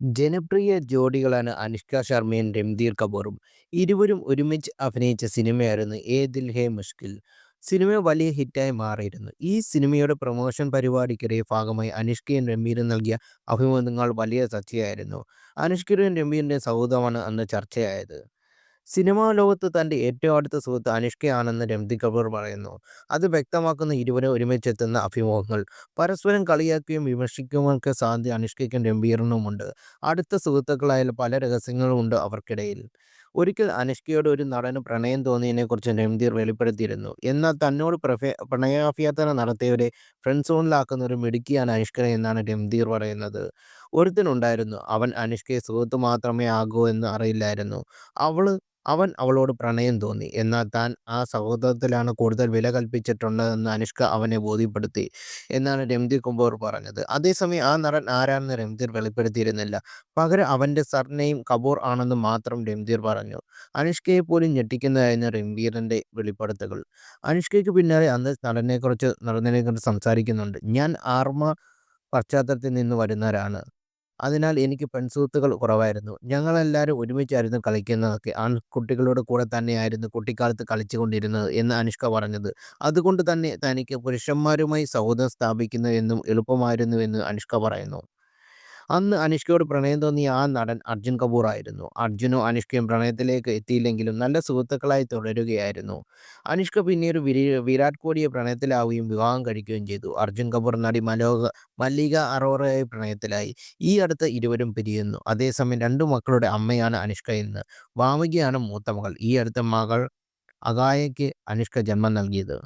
ജനപ്രിയ ജോഡികളാണ് അനുഷ്ക ശർമ്മയും രൺധീർ കപൂറും. ഇരുവരും ഒരുമിച്ച് അഭിനയിച്ച സിനിമയായിരുന്നു ഏ ദിൽ ഹേ മുഷ്കിൽ സിനിമ വലിയ ഹിറ്റായി മാറിയിരുന്നു. ഈ സിനിമയുടെ പ്രൊമോഷൻ പരിപാടിക്കിടെ ഭാഗമായി അനുഷ്കയും രംഭീരും നൽകിയ അഭിമുഖങ്ങൾ വലിയ ചർച്ചയായിരുന്നു. അനുഷ്കയുടെയും രംഭീറിന്റെ സൗഹൃദമാണ് അന്ന് ചർച്ചയായത്. സിനിമാ ലോകത്ത് തന്റെ ഏറ്റവും അടുത്ത സുഹൃത്ത് അനുഷ്കയാണെന്ന് രംതി കപൂർ പറയുന്നു. അത് വ്യക്തമാക്കുന്ന ഇരുവരും ഒരുമിച്ചെത്തുന്ന അഭിമുഖങ്ങൾ. പരസ്പരം കളിയാക്കുകയും വിമർശിക്കുകയുമൊക്കെ സാധ്യത അനുഷ്കയ്ക്കും രംഭീറിനുമുണ്ട് അടുത്ത സുഹൃത്തുക്കളായാലും പല രഹസ്യങ്ങളും ഉണ്ട് അവർക്കിടയിൽ. ഒരിക്കൽ അനുഷ്കയോട് ഒരു നടന് പ്രണയം തോന്നിയതിനെക്കുറിച്ച് രംധീർ വെളിപ്പെടുത്തിയിരുന്നു. എന്നാൽ തന്നോട് പ്രണയാഭ്യർത്ഥന നടത്തിയവരെ ഫ്രണ്ട് സോണിലാക്കുന്ന ഒരു മിടുക്കിയാണ് അനുഷ്ക എന്നാണ് രംധീർ പറയുന്നത്. ഒരുത്തനുണ്ടായിരുന്നു. അവൻ അനുഷ്കയെ സുഹൃത്ത് മാത്രമേ ആകൂ എന്ന് അറിയില്ലായിരുന്നു. അവന് അവളോട് പ്രണയം തോന്നി. എന്നാൽ താൻ ആ സൗഹൃദത്തിലാണ് കൂടുതൽ വില കൽപ്പിച്ചിട്ടുള്ളതെന്ന് അനുഷ്ക അവനെ ബോധ്യപ്പെടുത്തി എന്നാണ് രംതിർ കുമ്പോർ പറഞ്ഞത്. അതേസമയം ആ നടൻ ആരാണെന്ന് രംതിർ വെളിപ്പെടുത്തിയിരുന്നില്ല. പകരം അവന്റെ സർനെയും കപൂർ ആണെന്ന് മാത്രം രംതിർ പറഞ്ഞു. അനുഷ്കയെ പോലും ഞെട്ടിക്കുന്നതായിരുന്നു രൺബീറിന്റെ വെളിപ്പെടുത്തുകൾ അനുഷ്കയ്ക്ക് പിന്നാലെ അന്ന് നടനെക്കുറിച്ച് നടനെക്കുറിച്ച് സംസാരിക്കുന്നുണ്ട്. ഞാൻ ആർമ പശ്ചാത്തലത്തിൽ നിന്ന് വരുന്നവനാണ്. അതിനാൽ എനിക്ക് പെൺസുഹൃത്തുക്കൾ കുറവായിരുന്നു. ഞങ്ങളെല്ലാവരും ഒരുമിച്ചായിരുന്നു കളിക്കുന്നതൊക്കെ. ആൺകുട്ടികളുടെ കൂടെ തന്നെയായിരുന്നു കുട്ടിക്കാലത്ത് കളിച്ചുകൊണ്ടിരുന്നത് എന്ന് അനുഷ്ക പറഞ്ഞത്. അതുകൊണ്ട് തന്നെ തനിക്ക് പുരുഷന്മാരുമായി സൗഹൃദം സ്ഥാപിക്കുന്നു എന്നും എളുപ്പമായിരുന്നുവെന്ന് അനുഷ്ക പറയുന്നു. അന്ന് അനുഷ്കയോട് പ്രണയം തോന്നിയ ആ നടൻ അർജുൻ കപൂർ ആയിരുന്നു. അർജുനും അനുഷ്കയും പ്രണയത്തിലേക്ക് എത്തിയില്ലെങ്കിലും നല്ല സുഹൃത്തുക്കളായി തുടരുകയായിരുന്നു. അനുഷ്ക പിന്നീട് വിരാട് കോഹ്ലിയെ പ്രണയത്തിലാവുകയും വിവാഹം കഴിക്കുകയും ചെയ്തു. അർജുൻ കപൂർ നടി മല്ലിക അറോറയായി പ്രണയത്തിലായി. ഈ അടുത്ത് ഇരുവരും പിരിയുന്നു. അതേസമയം രണ്ടു മക്കളുടെ അമ്മയാണ് അനുഷ്ക ഇന്ന്. ഭാമികയാണ് മൂത്ത മകൾ. അടുത്ത മകൾ അകായയ്ക്ക് അനുഷ്ക ജന്മം നൽകിയത്.